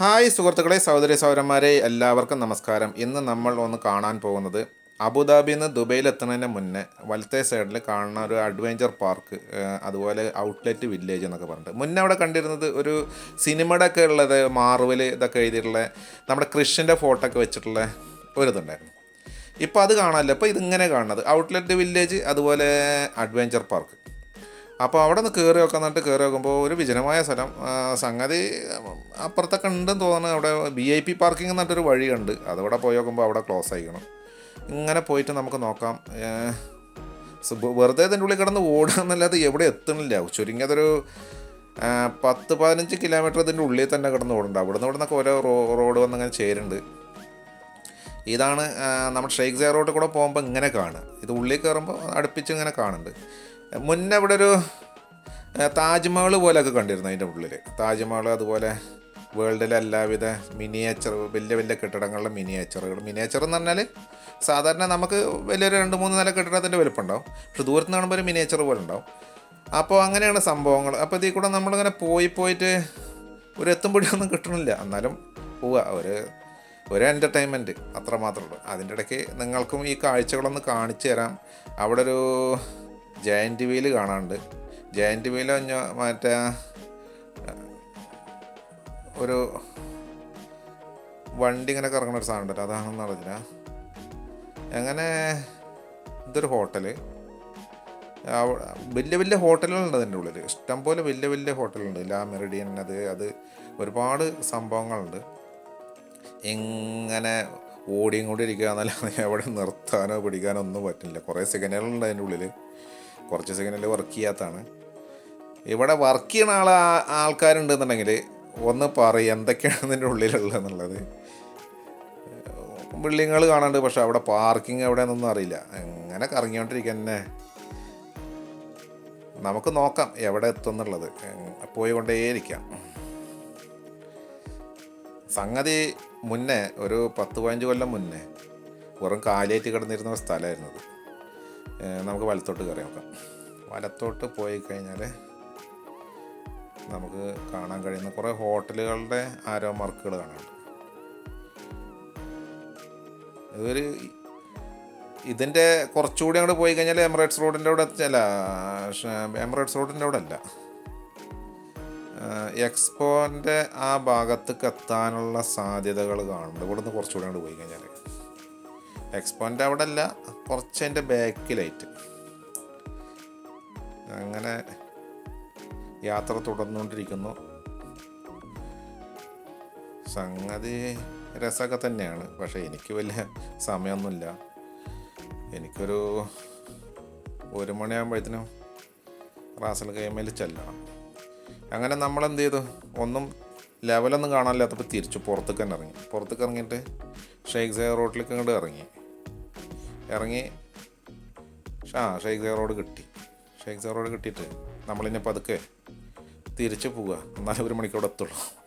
Hi സുഹൃത്തുക്കളെ സഹോദരി സഹോദരന്മാരെ എല്ലാവർക്കും നമസ്കാരം. ഇന്ന് നമ്മൾ ഒന്ന് കാണാൻ പോകുന്നത് അബുദാബിയിൽ നിന്ന് ദുബൈയിൽ എത്തുന്നതിന് മുന്നേ വലത്തെ സൈഡിൽ കാണുന്ന ഒരു അഡ്വഞ്ചർ പാർക്ക് അതുപോലെ ഔട്ട്ലെറ്റ് വില്ലേജ് എന്നൊക്കെ പറഞ്ഞിട്ട്. മുന്നേ അവിടെ കണ്ടിരുന്നത് ഒരു സിനിമയുടെ ഒക്കെ ഉള്ളത് മാർവൽ ഇതൊക്കെ എഴുതിയിട്ടുള്ള നമ്മുടെ കൃഷിന്റെ ഫോട്ടോ ഒക്കെ വെച്ചിട്ടുള്ള ഒരിതുണ്ടായിരുന്നു ഇപ്പോൾ അത് കാണാമല്ലോ ഇപ്പോൾ ഇതിങ്ങനെ കാണുന്നത്. ഔട്ട്ലെറ്റ് വില്ലേജ് അതുപോലെ അഡ്വഞ്ചർ പാർക്ക്. അപ്പോൾ അവിടെ നിന്ന് കയറി നോക്കാൻ എന്നിട്ട് കയറി നോക്കുമ്പോൾ ഒരു വിജനമായ സ്ഥലം. സംഗതി അപ്പുറത്തൊക്കെ ഉണ്ടെന്ന് തോന്നുന്നു. അവിടെ ബി ഐ പി പാർക്കിംഗ് എന്നിട്ടൊരു വഴിയുണ്ട് അതവിടെ പോയി നോക്കുമ്പോൾ അവിടെ ക്ലോസ് ആയിക്കണം ഇങ്ങനെ പോയിട്ട് നമുക്ക് നോക്കാം. വെറുതെ ഇതിന്റെ ഉള്ളിൽ കിടന്ന് ഓടുക എന്നല്ലാതെ എവിടെ എത്തണില്ല. ചുരുങ്ങിയതൊരു പത്ത് പതിനഞ്ച് കിലോമീറ്റർ ഇതിന്റെ ഉള്ളിൽ തന്നെ കിടന്ന് ഓടുന്നുണ്ട് അവിടെ നിന്ന് നിന്നൊക്കെ ഓരോ റോഡ് വന്നങ്ങനെ ചേരുന്നുണ്ട്. ഇതാണ് നമ്മൾ ഷെയ്ഖ് സെയർ റോഡിൽ കൂടെ പോകുമ്പോൾ ഇങ്ങനെ കാണുക. ഇത് ഉള്ളിൽ കയറുമ്പോൾ അടുപ്പിച്ച് ഇങ്ങനെ കാണുന്നുണ്ട്. മുന്നേ ഇവിടെ ഒരു താജ്മഹൽ പോലെയൊക്കെ കണ്ടിരുന്നു അതിന്റെ ഉള്ളിൽ താജ്മഹൽ അതുപോലെ വേൾഡിലെ എല്ലാവിധ മിനിയേച്ചർ വലിയ വലിയ കെട്ടിടങ്ങളുടെ മിനിയേച്ചറുകൾ. മിനിയേച്ചർ എന്ന് പറഞ്ഞാൽ സാധാരണ നമുക്ക് വലിയൊരു രണ്ട് മൂന്ന് നില കെട്ടിടത്തിന്റെ വലുപ്പം ഉണ്ടാവും പക്ഷെ ദൂരത്ത് നിന്ന് കാണുമ്പോൾ ഒരു മിനിയേച്ചർ പോലെ ഉണ്ടാവും. അപ്പോൾ അങ്ങനെയാണ് സംഭവങ്ങൾ. അപ്പോൾ ഇതിൽ കൂടെ നമ്മളിങ്ങനെ പോയി പോയിട്ട് ഒരു എത്തുമ്പോഴൊന്നും കിട്ടണില്ല. എന്നാലും പോവുക. ഒരു ഒരു എന്റർടൈൻമെന്റ് അത്ര മാത്രമേ ഉള്ളൂ. അതിന്റെ ഇടയ്ക്ക് നിങ്ങൾക്കും ഈ കാഴ്ചകളൊന്ന് കാണിച്ചു തരാം. അവിടെ ഒരു ജയന്റ് വീൽ കാണാനുണ്ട്. ജയന്റ് വീൽ മറ്റേ ഒരു വണ്ടി ഇങ്ങനെ കറങ്ങുന്ന ഒരു സാധനം ഉണ്ടല്ലോ അതാണെന്ന് അറിഞ്ഞില്ല. അങ്ങനെ ഇതൊരു ഹോട്ടൽ. വലിയ വലിയ ഹോട്ടലുകളുണ്ട് അതിന്റെ ഉള്ളിൽ ഇഷ്ടംപോലെ വലിയ വലിയ ഹോട്ടലുണ്ട്. ലാ മെറിഡിയൻ അത് അത് ഒരുപാട് സംഭവങ്ങളുണ്ട്. ഇങ്ങനെ ഓടിയും കൂടി ഇരിക്കുക എന്നല്ലാതെ എവിടെ നിർത്താനോ പിടിക്കാനോ ഒന്നും പറ്റില്ല കുറേ സെക്കൻഡുകളുണ്ട് അതിന്റെ ഉള്ളിൽ കുറച്ച് സെക്കൻഡിൽ വർക്ക് ചെയ്യാത്തതാണ്. ഇവിടെ വർക്ക് ചെയ്യണ ആൾ ആൾക്കാരുണ്ടെന്നുണ്ടെങ്കിൽ ഒന്ന് പറയും എന്തൊക്കെയാണ് ഇതിന്റെ ഉള്ളിലുള്ളതെന്നുള്ളത് ബിൽഡിങ്ങുകൾ കാണാണ്ട് പക്ഷെ അവിടെ പാർക്കിംഗ് എവിടെ എവിടെയാണെന്നൊന്നും അറിയില്ല. എങ്ങനെ കറങ്ങിക്കൊണ്ടിരിക്കുക തന്നെ? നമുക്ക് നോക്കാം എവിടെ എത്തുന്നുള്ളത് പോയി കൊണ്ടേയിരിക്കാം സംഗതി മുന്നേ ഒരു പത്ത് പതിനഞ്ച് കൊല്ലം മുന്നേ വെറും കാലിയേറ്റ് കിടന്നിരുന്ന സ്ഥലമായിരുന്നു അത്. ഏഹ് നമുക്ക് വലത്തോട്ട് കയറി നോക്കാം. വലത്തോട്ട് പോയി കഴിഞ്ഞാൽ നമുക്ക് കാണാൻ കഴിയുന്ന കുറേ ഹോട്ടലുകളുടെ ആരോ മാർക്കുകൾ കാണാം. ഇതൊരു ഇതിന്റെ കുറച്ചുകൂടി അങ്ങോട്ട് പോയി കഴിഞ്ഞാൽ എമിറേറ്റ്സ് റോഡിന്റെ അവിടെ അല്ല എമിറേറ്റ്സ് റോഡിന്റെ അവിടെ അല്ല. എക്സ്പോന്റെ ആ ഭാഗത്തേക്ക് എത്താനുള്ള സാധ്യതകൾ കാണുന്നുണ്ട് ഇവിടുന്ന് കുറച്ചുകൂടി അങ്ങോട്ട് പോയി കഴിഞ്ഞാൽ എക്സ്പോന്റെ അവിടെ അല്ല കുറച്ച് അതിന്റെ ബാക്കിലായിട്ട് അങ്ങനെ യാത്ര തുടർന്നുകൊണ്ടിരിക്കുന്നു. സംഗതി രസമൊക്കെ തന്നെയാണ്. പക്ഷേ എനിക്ക് വലിയ സമയമൊന്നുമില്ല. എനിക്കൊരു ഒരു മണിയാകുമ്പോഴത്തേനും റാസൽ കൈമേൽ ചെല്ലണം. അങ്ങനെ നമ്മൾ എന്ത് ചെയ്തു? ഒന്നും ലെവലൊന്നും കാണാനില്ലാത്തപ്പോൾ തിരിച്ചു പുറത്തേക്ക് തന്നെ ഇറങ്ങി. പുറത്തേക്ക് ഇറങ്ങിയിട്ട് ഷെയ്ഖ് സേ റോട്ടിലേക്ക് അങ്ങോട്ട് ഇറങ്ങി. ഇറങ്ങി ആ ഷെയ്ഖ് റോഡ് കിട്ടി. ഷെയ്ഖ് റോഡ് കിട്ടിയിട്ട് നമ്മളിന്നെ പതുക്കെ തിരിച്ചു പോവുക. എന്നാലും ഒരു മണിക്കൂടെ എത്തുള്ളൂ.